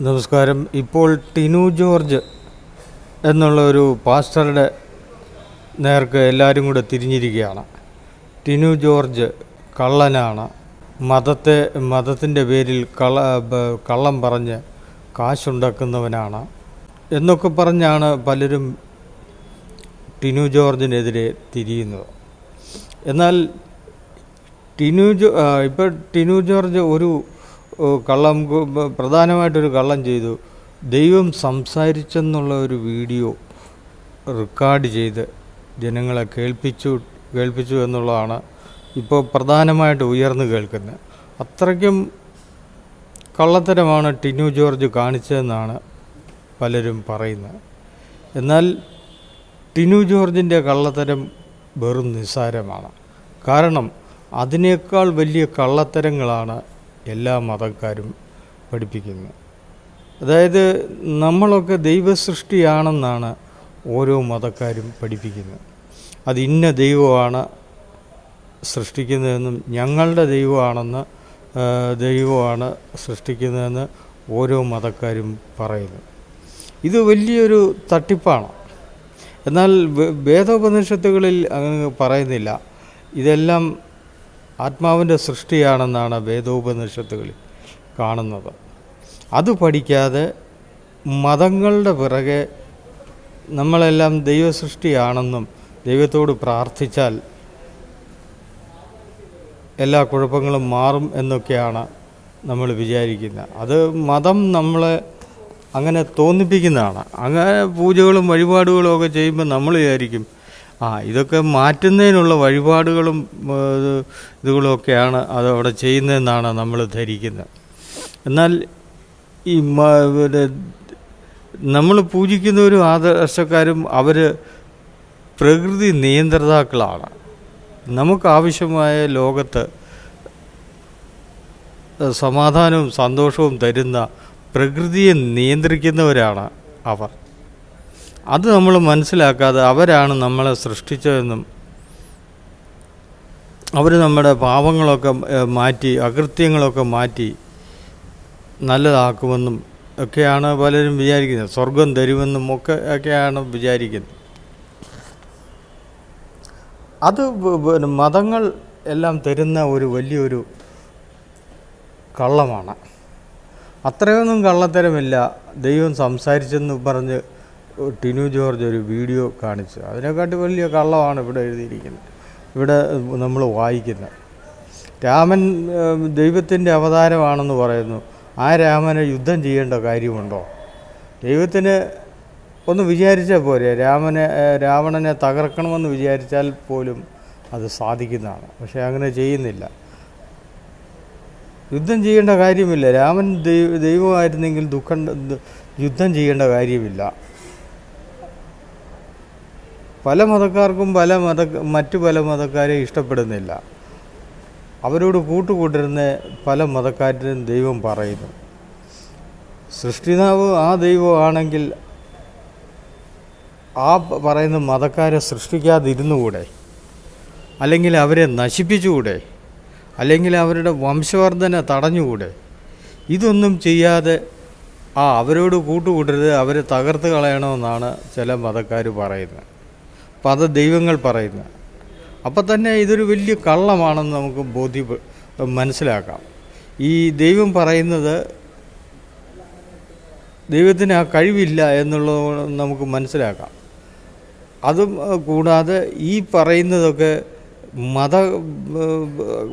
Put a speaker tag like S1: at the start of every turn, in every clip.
S1: നമസ്കാരം. ഇപ്പോൾ ടിനു ജോർജ് എന്നുള്ള ഒരു പാസ്റ്ററുടെ നേർക്ക് എല്ലാവരും കൂടെ തിരിഞ്ഞിരിക്കുകയാണ്. ടിനു ജോർജ് കള്ളനാണ്. മതത്തെ മതത്തിന്റെ പേരിൽ കള്ള കള്ളം പറഞ്ഞ് കാശുണ്ടാക്കുന്നവനാണ്. എന്നൊക്കെ പറഞ്ഞാണ് പലരും ടിനു ജോർജിനെതിരെ തിരിയുന്നത്. എന്നാൽ ടിനു ജോ ഇപ്പോൾ ടിനു ജോർജ് ഒരു കള്ളം പ്രധാനമായിട്ടൊരു കള്ളം ചെയ്തു. ദൈവം സംസാരിച്ചെന്നുള്ള ഒരു വീഡിയോ റെക്കോർഡ് ചെയ്ത് ജനങ്ങളെ കേൾപ്പിച്ചു കേൾപ്പിച്ചു എന്നുള്ളതാണ് ഇപ്പോൾ പ്രധാനമായിട്ട് ഉയർന്നു കേൾക്കുന്നത്. അത്രയ്ക്കും കള്ളത്തരമാണ് ടിനു ജോർജ് കാണിച്ചതെന്നാണ് പലരും പറയുന്നത്. എന്നാൽ ടിനു ജോർജിന്റെ കള്ളത്തരം വെറും നിസ്സാരമാണ്. കാരണം അതിനേക്കാൾ വലിയ കള്ളത്തരങ്ങളാണ് എല്ലാ മതക്കാരും പഠിപ്പിക്കുന്നു. അതായത് നമ്മളൊക്കെ ദൈവസൃഷ്ടിയാണെന്നാണ് ഓരോ മതക്കാരും പഠിപ്പിക്കുന്നത്. അത് ഇന്ന ദൈവമാണ് സൃഷ്ടിക്കുന്നതെന്നും ഞങ്ങളുടെ ദൈവമാണെന്ന് ദൈവമാണ് സൃഷ്ടിക്കുന്നതെന്ന് ഓരോ മതക്കാരും പറയുന്നു. ഇത് വലിയൊരു തട്ടിപ്പാണ്. എന്നാൽ വേദോപനിഷത്തുകളിൽ അങ്ങനെ പറയുന്നില്ല. ഇതെല്ലാം ആത്മാവിന്റെ സൃഷ്ടിയാണെന്നാണ് വേദോപനിഷത്തുകളിൽ കാണുന്നത്. അത് പഠിക്കാതെ മതങ്ങളുടെ പിറകെ നമ്മളെല്ലാം ദൈവസൃഷ്ടിയാണെന്നും ദൈവത്തോട് പ്രാർത്ഥിച്ചാൽ എല്ലാ കുഴപ്പങ്ങളും മാറും എന്നൊക്കെയാണ് നമ്മൾ വിചാരിക്കുന്നത്. അത് മതം നമ്മളെ അങ്ങനെ തോന്നിപ്പിക്കുന്നതാണ്. അങ്ങനെ പൂജകളും വഴിപാടുകളും ഒക്കെ ചെയ്യുമ്പോൾ നമ്മൾ വിചാരിക്കും ആ ഇതൊക്കെ മാറ്റുന്നതിനുള്ള വഴിപാടുകളും ഇതുകളൊക്കെയാണ് അത് അവിടെ ചെയ്യുന്നതെന്നാണ് നമ്മൾ ധരിക്കുന്നത്. എന്നാൽ ഈ നമ്മൾ പൂജിക്കുന്നവരും ആദർശക്കാരും അവർ പ്രകൃതി നിയന്ത്രിതാക്കളാണ്. നമുക്കാവശ്യമായ ലോകത്ത് സമാധാനവും സന്തോഷവും തരുന്ന പ്രകൃതിയെ നിയന്ത്രിക്കുന്നവരാണ് അവർ. അത് നമ്മൾ മനസ്സിലാക്കാതെ അവരാണ് നമ്മളെ സൃഷ്ടിച്ചതെന്നും അവർ നമ്മുടെ പാവങ്ങളൊക്കെ മാറ്റി അകൃത്യങ്ങളൊക്കെ മാറ്റി നല്ലതാക്കുമെന്നും ഒക്കെയാണ് പലരും വിചാരിക്കുന്നത്. സ്വർഗം തരുമെന്നും ഒക്കെ ഒക്കെയാണ് വിചാരിക്കുന്നത്. അത് പിന്നെ മതങ്ങൾ എല്ലാം തരുന്ന ഒരു വലിയൊരു കള്ളമാണ്. അത്രയൊന്നും കള്ളത്തരമില്ല. ദൈവം സംസാരിച്ചെന്ന് പറഞ്ഞ് ടിനു ജോർജ് ഒരു വീഡിയോ കാണിച്ചു അതിനെക്കാട്ടി വലിയ കള്ളമാണ് ഇവിടെ എഴുതിയിരിക്കുന്നത്. ഇവിടെ നമ്മൾ വായിക്കുന്നത്. രാമൻ ദൈവത്തിന്റെ അവതാരമാണെന്ന് പറയുന്നു. ആ രാമനെ യുദ്ധം ചെയ്യേണ്ട കാര്യമുണ്ടോ? ദൈവത്തിന് ഒന്ന് വിചാരിച്ചാൽ പോരെ. രാമനെ രാവണനെ തകർക്കണമെന്ന് വിചാരിച്ചാൽ പോലും അത് സാധിക്കുന്നതാണ്. പക്ഷേ അങ്ങനെ ചെയ്യുന്നില്ല. യുദ്ധം ചെയ്യേണ്ട കാര്യമില്ല. രാമൻ ദൈവ ദൈവമായിരുന്നെങ്കിൽ ദുഃഖം യുദ്ധം ചെയ്യേണ്ട കാര്യമില്ല. പല മതക്കാർക്കും പല മത മറ്റു പല മതക്കാരെ ഇഷ്ടപ്പെടുന്നില്ല. അവരോട് കൂട്ടുകൂട്ടരുന്ന പല മതക്കാരും ദൈവം പറയുന്നു. സൃഷ്ടിതാവ് ആ ദൈവമാണെങ്കിൽ ആ പറയുന്ന മതക്കാരെ സൃഷ്ടിക്കാതിരുന്നുകൂടെ? അല്ലെങ്കിൽ അവരെ നശിപ്പിച്ചുകൂടെ? അല്ലെങ്കിൽ അവരുടെ വംശവർധന തടഞ്ഞുകൂടെ? ഇതൊന്നും ചെയ്യാതെ ആ അവരോട് കൂട്ടുകൂട്ടരുത് അവരെ തകർത്ത് കളയണമെന്നാണ് ചില മതക്കാർ പറയുന്നത്. അപ്പം അത് ദൈവങ്ങൾ പറയുന്നത് അപ്പം തന്നെ ഇതൊരു വലിയ കള്ളമാണെന്ന് നമുക്ക് ബോധ്യ മനസ്സിലാക്കാം. ഈ ദൈവം പറയുന്നത് ദൈവത്തിന് ആ കഴിവില്ല എന്നുള്ളത് നമുക്ക് മനസ്സിലാക്കാം. അതും കൂടാതെ ഈ പറയുന്നതൊക്കെ മത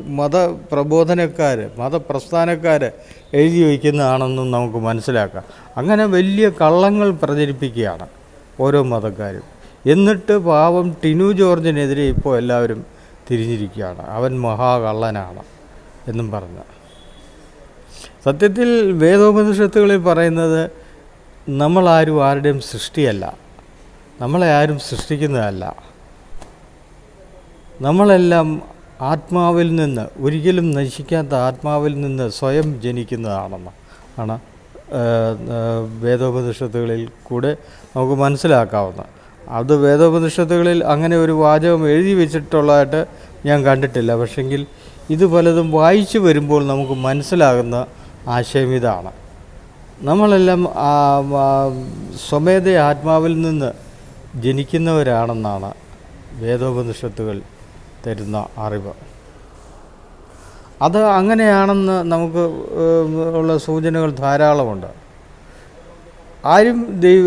S1: മതപ്രബോധനക്കാർ മതപ്രസ്ഥാനക്കാർ എഴുതി വയ്ക്കുന്നതാണെന്നും നമുക്ക് മനസ്സിലാക്കാം. അങ്ങനെ വലിയ കള്ളങ്ങൾ പ്രചരിപ്പിക്കുകയാണ് ഓരോ മതക്കാരും. എന്നിട്ട് പാവം ടിനു ജോർജിനെതിരെ ഇപ്പോൾ എല്ലാവരും തിരിഞ്ഞിരിക്കുകയാണ്. അവൻ മഹാകള്ളനാണ് എന്നും പറഞ്ഞ്. സത്യത്തിൽ വേദോപനിഷത്തുകളിൽ പറയുന്നത് നമ്മളാരും ആരുടെയും സൃഷ്ടിയല്ല. നമ്മളെ ആരും സൃഷ്ടിക്കുന്നതല്ല. നമ്മളെല്ലാം ആത്മാവിൽ നിന്ന് ഒരിക്കലും നശിക്കാത്ത ആത്മാവിൽ നിന്ന് സ്വയം ജനിക്കുന്നതാണെന്ന് ആണ് വേദോപനിഷത്തുകളിൽ കൂടെ നമുക്ക് മനസ്സിലാക്കാവുന്ന അത് വേദോപനിഷത്തുകളിൽ അങ്ങനെ ഒരു വാചകം എഴുതി വെച്ചിട്ടുള്ളതായിട്ട് ഞാൻ കണ്ടിട്ടില്ല. പക്ഷെങ്കിൽ ഇത് പലതും വായിച്ചു വരുമ്പോൾ നമുക്ക് മനസ്സിലാകുന്ന ആശയം ഇതാണ്. നമ്മളെല്ലാം സ്വമേധ ആത്മാവിൽ നിന്ന് ജനിക്കുന്നവരാണെന്നാണ് വേദോപനിഷത്തുകൾ തരുന്ന അറിവ്. അത് അങ്ങനെയാണെന്ന് നമുക്ക് ഉള്ള സൂചനകൾ ധാരാളമുണ്ട്. ആരും ദൈവ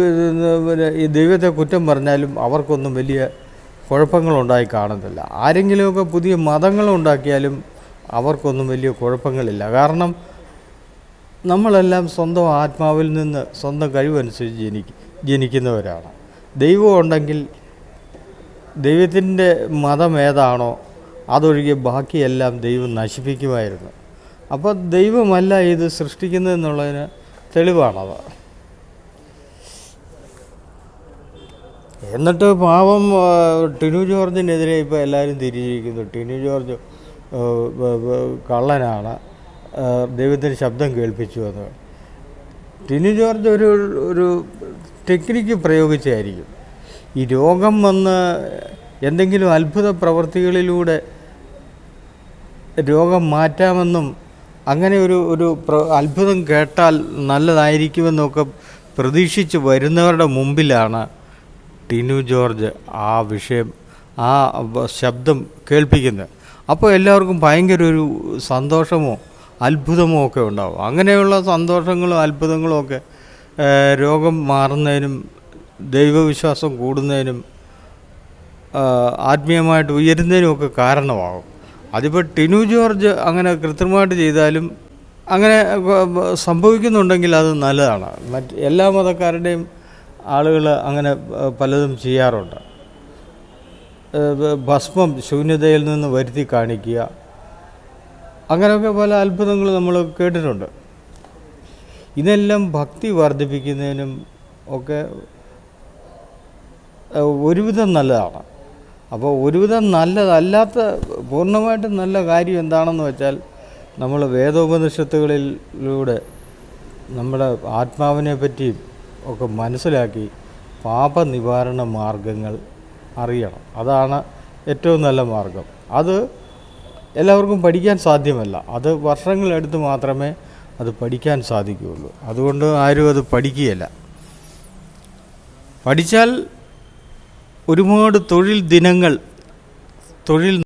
S1: പിന്നെ ഈ ദൈവത്തെ കുറ്റം പറഞ്ഞാലും അവർക്കൊന്നും വലിയ കുഴപ്പങ്ങളുണ്ടായി കാണുന്നില്ല ആരെങ്കിലുമൊക്കെ പുതിയ മതങ്ങൾ ഉണ്ടാക്കിയാലും അവർക്കൊന്നും വലിയ കുഴപ്പങ്ങളില്ല. കാരണം നമ്മളെല്ലാം സ്വന്തം ആത്മാവിൽ നിന്ന് സ്വന്തം കഴിവനുസരിച്ച് ജനിക്ക് ജനിക്കുന്നവരാണ്. ദൈവം ഉണ്ടെങ്കിൽ ദൈവത്തിന്റെ മതം ഏതാണോ അതൊഴികെ ബാക്കിയെല്ലാം ദൈവം നശിപ്പിക്കുമായിരുന്നു. അപ്പോൾ ദൈവമല്ല ഇത് സൃഷ്ടിക്കുന്നതെന്നുള്ളതിന് തെളിവാണത്. എന്നിട്ട് പാവം ടിനു ജോർജിനെതിരെ ഇപ്പോൾ എല്ലാവരും തിരിഞ്ഞിരിക്കുന്നു. ടിനു ജോർജ് കള്ളനാണ്. ദൈവത്തിന് ശബ്ദം കേൾപ്പിച്ചു എന്ന് ടിനു ജോർജ് ഒരു ഒരു ടെക്നിക്ക് പ്രയോഗിച്ചായിരിക്കും. ഈ രോഗം വന്ന് എന്തെങ്കിലും അത്ഭുത പ്രവൃത്തികളിലൂടെ രോഗം മാറ്റാമെന്നും അങ്ങനെ ഒരു ഒരു അത്ഭുതം കേട്ടാൽ നല്ലതായിരിക്കുമെന്നൊക്കെ പ്രതീക്ഷിച്ച് വരുന്നവരുടെ മുമ്പിലാണ് ടിനു ജോർജ് ആ വിഷയം ആ ശബ്ദം കേൾപ്പിക്കുന്നത്. അപ്പോൾ എല്ലാവർക്കും ഭയങ്കര ഒരു സന്തോഷമോ അത്ഭുതമോ ഒക്കെ ഉണ്ടാവും. അങ്ങനെയുള്ള സന്തോഷങ്ങളും അത്ഭുതങ്ങളും ഒക്കെ രോഗം മാറുന്നതിനും ദൈവവിശ്വാസം കൂടുന്നതിനും ആത്മീയമായിട്ട് ഉയരുന്നതിനും ഒക്കെ കാരണമാകും. അതിപ്പോൾ ടിനു ജോർജ് അങ്ങനെ കൃത്രിമമായിട്ട് ചെയ്താലും അങ്ങനെ സംഭവിക്കുന്നുണ്ടെങ്കിൽ അത് നല്ലതാണ്. മറ്റ് എല്ലാ മതക്കാരുടെയും ആളുകൾ അങ്ങനെ പലതും ചെയ്യാറുണ്ട്. ഭസ്മം ശൂന്യതയിൽ നിന്ന് വരുത്തി കാണിക്കുക. അങ്ങനെയൊക്കെ പല അത്ഭുതങ്ങൾ നമ്മൾ കേട്ടിട്ടുണ്ട്. ഇതെല്ലാം ഭക്തി വർദ്ധിപ്പിക്കുന്നതിനും ഒക്കെ ഒരുവിധം നല്ലതാണ്. അപ്പോൾ ഒരുവിധം നല്ലതല്ലാത്ത പൂർണമായിട്ടും നല്ല കാര്യം എന്താണെന്ന് വെച്ചാൽ നമ്മൾ വേദോപനിഷത്തുകളിലൂടെ നമ്മുടെ ആത്മാവിനെ പറ്റിയും ഒക്കെ മനസ്സിലാക്കി പാപനിവാരണ മാർഗങ്ങൾ അറിയണം. അതാണ് ഏറ്റവും നല്ല മാർഗം. അത് എല്ലാവർക്കും പഠിക്കാൻ സാധ്യമല്ല. അത് വർഷങ്ങളെടുത്ത് മാത്രമേ അത് പഠിക്കാൻ സാധിക്കുകയുള്ളൂ. അതുകൊണ്ട് ആരും അത് പഠിക്കുകയില്ല. പഠിച്ചാൽ ഒരുപാട് തൊഴിൽ ദിനങ്ങൾ തൊഴിൽ